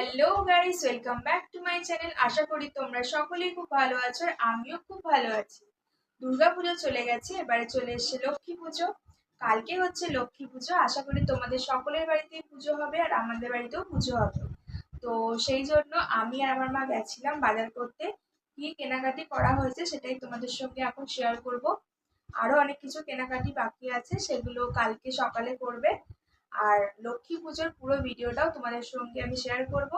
Hello guys welcome back to my channel আশা করি তোমরা সকলেই খুব ভালো আছো আর আমিও খুব ভালো আছি। দুর্গাপুজো চলে গেছে, এবারে চলে এসেছে লক্ষ্মী পুজো। কালকে হচ্ছে লক্ষ্মী পুজো। আশা করি তোমাদের সকলের বাড়িতেই পুজো হবে আর আমাদের বাড়িতেও পুজো হবে। তো সেই জন্য আমি আর আমার মা গেছিলাম বাজার করতে। কি কেনাকাটি করা হয়েছে সেটাই তোমাদের সঙ্গে এখন শেয়ার করব। আরও অনেক কিছু কেনাকাটি বাকি আছে, সেগুলো কালকে সকালে করবে। আর লক্ষ্মী পুজোর পুরো ভিডিওটাও তোমাদের সঙ্গে আমি শেয়ার করব।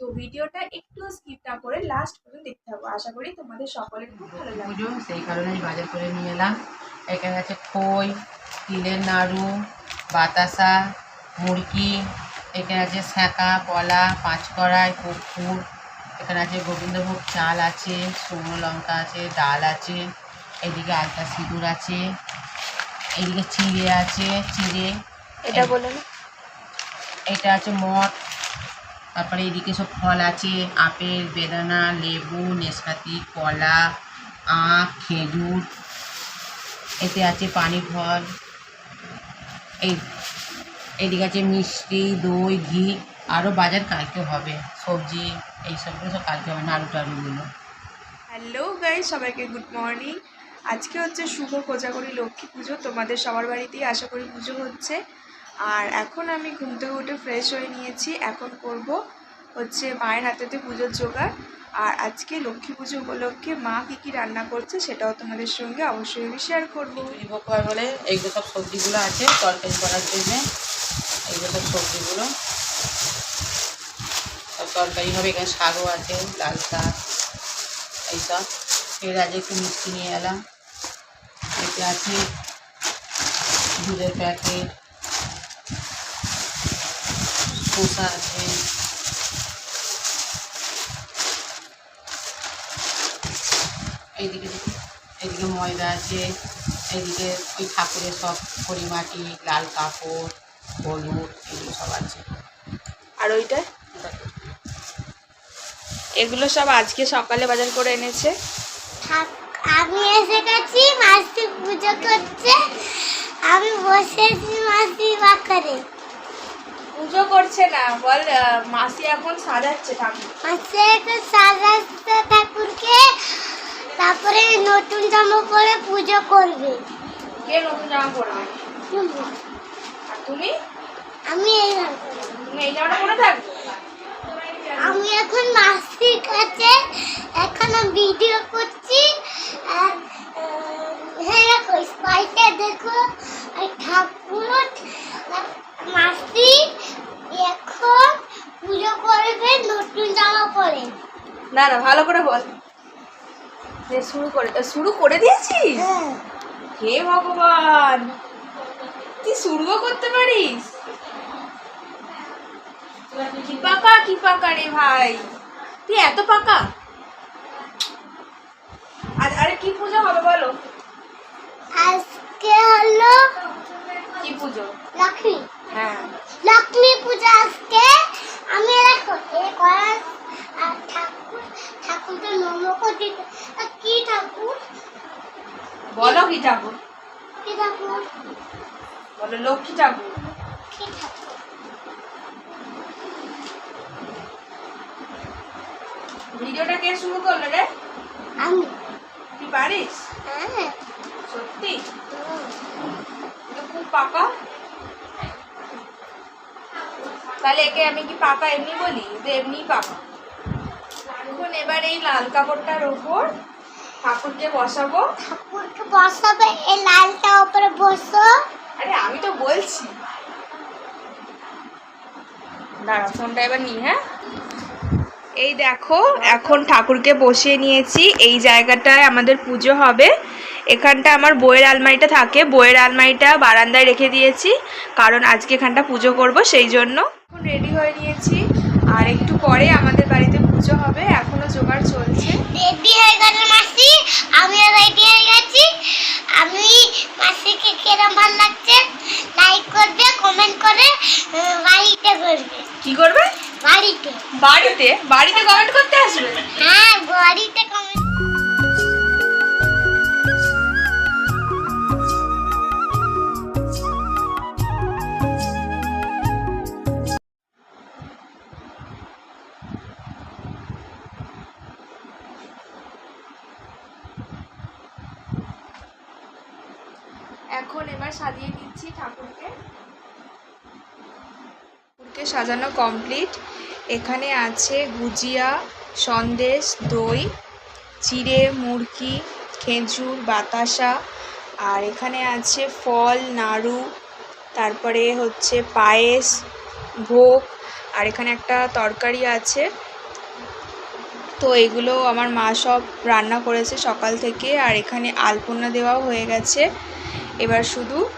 তো ভিডিওটা একটু স্কিপ না করে লাস্ট পর্যন্ত দেখতে হবে আশা করি তোমাদের সকলের খুব ভালো লাগবে। পুজো, সেই কারণে বাজার করে নিয়ে এলাম। এখানে আছে খই, তিলের নাড়ু, বাতাসা, মুরগি, এখানে আছে স্যাঁকা কলা, পাঁচকড়াই কর্পূর এখানে আছে গোবিন্দভোগ চাল আছে, শুকনো লঙ্কা আছে, ডাল আছে, এদিকে আলতা সিঁদুর আছে, এদিকে চিড়ে আছে, চিড়ে এটা বলে না এটা আছে মঠ তারপরে এদিকে সব ফল আছে আপেল বেদানা লেবু নেশপাতি কলা আখ খেজুর এতে আছে পানি ফল এই এদিকে আছে মিষ্টি দই ঘি আরও বাজার কালকে হবে সবজি এই সবগুলো সব কালকে হবে না নাড়ু টাড়ুগুলো হ্যালো গাইস সবাইকে গুড মর্নিং। আজকে হচ্ছে শুভ কোজাগরি লক্ষ্মী পুজো তোমাদের সবার বাড়িতেই আশা করি পুজো হচ্ছে। আর এখন আমি ঘুম থেকে উঠে ফ্রেশ হয়ে নিয়েছি। এখন করব হচ্ছে মায়ের হাতেতে পুজোর জোগাড়। আর আজকে লক্ষ্মী পুজো উপলক্ষে মা কী কী রান্না করছে সেটাও তোমাদের সঙ্গে অবশ্যই আমি শেয়ার করব। হয় বলে এইগুলো সব সবজিগুলো আছে তরকারি করার জন্যে এইগুলো সব সবজিগুলো। সব তরকারি হবে, এখানে শাকও আছে, লাল শাক এইসব এর আগে একটু মিষ্টি নিয়ে এলাম। এতে আছে দুধের প্যাকেট শসা আছে এইদিকে এদিকে ময়দা আছে এদিকে ওই ঠাকুরের সব পরিমাটি লাল কাপড় হলুদ এগুলো সব আছে আর ওইটা? এগুলো সব আজকে সকালে বাজার করে এনেছে। আমি এসে গেছি মাসি পুজো করছে। আমি বসেছি মাসি বাকারে পুজো করছে না বল মাসি এখন সাজাচ্ছে ঠাকুর। মাসি একটু সাজাচ্ছে ঠাকুরকে তারপরে নতুন জামা পরে পুজো করবে। কে নতুন জামা পরবে? আর তুমি? আমি এই জামা তুমি এই জামাটা পরে থাকবে? আমি এখন মাসির কাছে এখন ভিডিও না না ভালো করে বল। শুরু করে শুরু করে দিয়েছিস? হ্যাঁ। হে ভগবান তুই শুরুও করতে পারিস? কি পাকা কি পাকা রে ভাই? তুই এত পাকা? আর আরে কি পুজো হবে বলো? আজকে হলো কি পুজো? লক্ষ্মী। হ্যাঁ। লক্ষ্মী পূজা আজকে নমক দিতে কি ঠাকুর বলো কি ঠাকুর? কি ঠাকুর বলো লক্ষ্মী ঠাকুর। কি ঠাকুর ভিডিওটা কে শুরু করল রে? আমি। তুই পারিস? হ্যাঁ। সত্যি। খুব পাকা। তাহলে একে আমি কি পাকা এমনি বলি? যে এমনি পাকা। এবার এই লাল কাপড়টার ওপর ঠাকুরকে বসাবো। ঠাকুরকে বসাবে এই লালটা উপরে বসো। আরে আমি তো বলছি। দাঁড়া ফোনটা এবার নি হ্যাঁ? এই দেখো এখন ঠাকুরকে বসিয়ে নিয়েছি। এই জায়গাটায় আমাদের পুজো হবে। এখানটা আমার বইয়ের আলমারিটা থাকে। বইয়ের আলমারিটা বারান্দায় রেখে দিয়েছি কারণ আজকে এখানটা পুজো করব সেই জন্য। এখন রেডি হয়ে নিয়েছি। আর একটু পরে আমাদের আসবে। হ্যাঁ বাড়িতে কমেন্ট এখন এবার সাজিয়ে দিচ্ছি ঠাকুরকে। ঠাকুরকে সাজানো কমপ্লিট এখানে আছে গুজিয়া সন্দেশ, দই, চিড়ে, মুরকি, খেজুর, বাতাসা, আর এখানে আছে ফল, নাড়ু, তারপরে হচ্ছে পায়েস, ভোগ, আর এখানে একটা তরকারি আছে। তো এগুলো আমার মা সব রান্না করেছে সকাল থেকে, আর এখানে আলপনা দেওয়াও হয়ে গেছে। এবার শুধু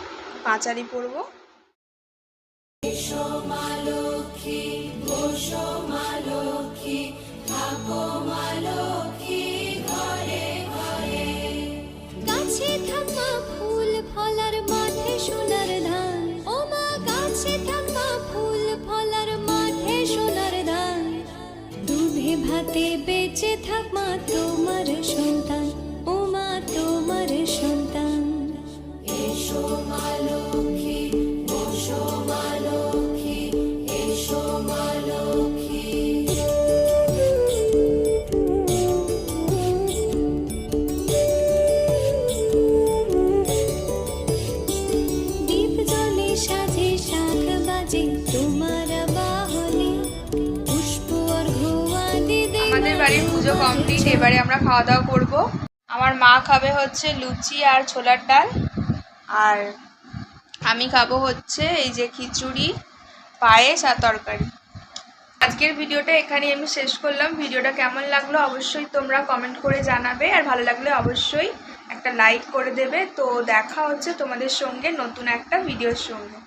পাঁচালি পরবো। মা তোমার সন্তান পুজো কমপ্লিট এবারে আমরা খাওয়া দাওয়া করব। আমার মা খাবে হচ্ছে লুচি আর ছোলার ডাল। আর আমি খাব হচ্ছে এই যে খিচুড়ি, পায়েস আর তরকারি। আজকের ভিডিওটা এখানে আমি শেষ করলাম। ভিডিওটা কেমন লাগল অবশ্যই তোমরা কমেন্ট করে জানাবে। আর ভালো লাগলে অবশ্যই একটা লাইক করে দেবে। তো দেখা হচ্ছে তোমাদের সঙ্গে নতুন একটা ভিডিওর সঙ্গে।